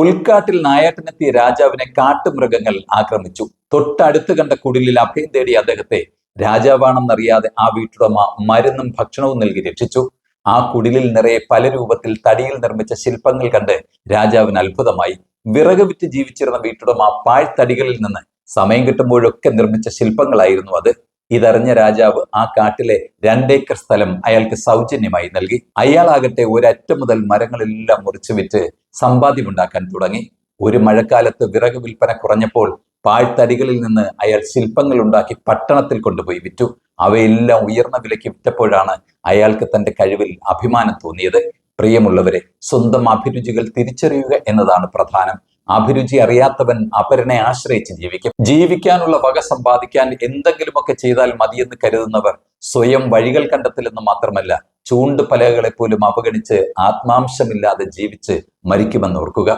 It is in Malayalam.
ഉൾക്കാട്ടിൽ നായാട്ടിനെത്തിയ രാജാവിനെ കാട്ടുമൃഗങ്ങൾ ആക്രമിച്ചു. തൊട്ടടുത്ത് കണ്ട കുടിലിൽ അഭയം തേടിയ അദ്ദേഹത്തെ രാജാവാണെന്നറിയാതെ ആ വീട്ടുടമ മരുന്നും ഭക്ഷണവും നൽകി രക്ഷിച്ചു. ആ കുടിലിൽ നിറയെ പല രൂപത്തിൽ തടിയിൽ നിർമ്മിച്ച ശില്പങ്ങൾ കണ്ട് രാജാവിന് അത്ഭുതമായി. വിറക് വിറ്റ് ജീവിച്ചിരുന്ന വീട്ടുടമ പാഴ്ത്തടികളിൽ നിന്ന് സമയം കിട്ടുമ്പോഴൊക്കെ നിർമ്മിച്ച ശില്പങ്ങളായിരുന്നു അത്. ഇതറിഞ്ഞ രാജാവ് ആ കാട്ടിലെ രണ്ടേക്കർ സ്ഥലം അയാൾക്ക് സൗജന്യമായി നൽകി. അയാളാകട്ടെ ഒരറ്റം മുതൽ മരങ്ങളെല്ലാം മുറിച്ചു വിറ്റ് സമ്പാദ്യമുണ്ടാക്കാൻ തുടങ്ങി. ഒരു മഴക്കാലത്ത് വിറക് വിൽപ്പന കുറഞ്ഞപ്പോൾ പാഴ്ത്തടികളിൽ നിന്ന് അയാൾ ശില്പങ്ങൾ ഉണ്ടാക്കി പട്ടണത്തിൽ കൊണ്ടുപോയി വിറ്റു. അവയെല്ലാം ഉയർന്ന വിലയ്ക്ക് വിറ്റപ്പോഴാണ് അയാൾക്ക് തന്റെ കഴിവിൽ അഭിമാനം തോന്നിയത്. പ്രിയമുള്ളവരെ സ്വന്തം അഭിരുചികൾ തിരിച്ചറിയുക എന്നതാണ് പ്രധാനം. അഭിരുചി അറിയാത്തവൻ അപരനെ ആശ്രയിച്ച് ജീവിക്കും. ജീവിക്കാനുള്ള വക സമ്പാദിക്കാൻ എന്തെങ്കിലുമൊക്കെ ചെയ്താൽ മതിയെന്ന് കരുതുന്നവർ സ്വയം വഴികൾ കണ്ടെത്തില്ലെന്ന് മാത്രമല്ല ചൂണ്ടുപലകളെ പോലും അവഗണിച്ച് ആത്മാംശമില്ലാതെ ജീവിച്ച് മരിക്കുമെന്ന് ഓർക്കുക.